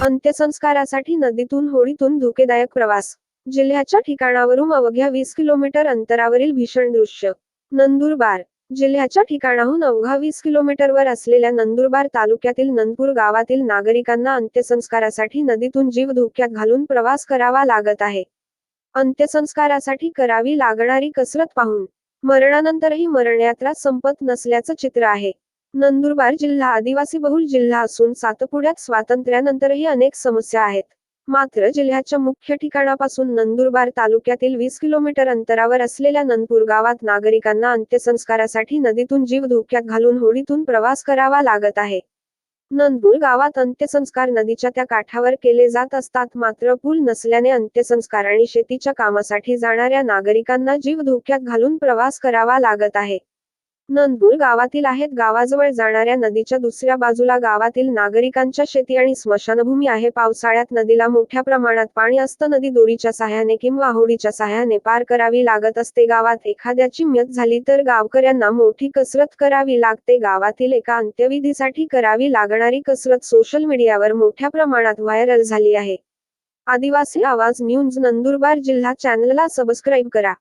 अंत्यसंस्कारासाठी नदीतून होडीतून धोकेदायक प्रवास. जिल्ह्याच्या ठिकाणावरून अवघ्या वीस किलोमीटर अंतरावरील भीषण दृश्य. नंदुरबार. जिल्ह्याच्या ठिकाणाहून अवघा वीस किलोमीटरवर असलेल्या नंदुरबार तालुक्यातील नंदपूर गावातील नागरिकांना अंत्यसंस्कारासाठी नदीतून जीव धोक्यात घालून प्रवास करावा लागत आहे. अंत्यसंस्कारासाठी करावी लागणारी कसरत पाहून मरणानंतरही मरणयात्रा संपत नसल्याचं चित्र आहे. नंदुरबार जिल्हा आदिवासी बहुल जिल्हा असून सातपुड्यात स्वातंत्र्यानंतरही अनेक समस्या आहेत. मात्र जिल्ह्याच्या मुख्य ठिकाणापासून नंदुरबार तालुक्यातील वीस किलोमीटर अंतरावर असलेल्या नंदपूर गावात नागरिकांना अंत्यसंस्कारासाठी नदीतून जीव धोक्यात घालून होडीतून प्रवास करावा लागत आहे. नंदपूर गावात अंत्यसंस्कार नदीच्या त्या काठावर केले जात असतात मात्र पूल नसल्याने अंत्यसंस्कार आणि शेतीच्या कामासाठी जाणाऱ्या नागरिकांना जीव धोक्यात घालून प्रवास करावा लागत आहे. नंदपूर गावातील आहेत. गावाजवळ जाणाऱ्या नदीच्या दुसऱ्या बाजूला गावातील नागरिकांच्या शेती आणि स्मशानभूमी आहे. पावसाळ्यात नदीला मोठ्या प्रमाणात पाणी असतं. नदी दोरीच्या सहाय्याने किंवा होडीच्या सहाय्याने पार करावी लागत असते. गावात एखाद्याची मृत झाली तर गावकऱ्यांना मोठी कसरत करावी लागते. गावातील एका अंत्यविधीसाठी करावी लागणारी कसरत सोशल मीडियावर मोठ्या प्रमाणात व्हायरल झाली आहे. आदिवासी आवाज न्यूज नंदुरबार जिल्हा चॅनलला सबस्क्राईब करा.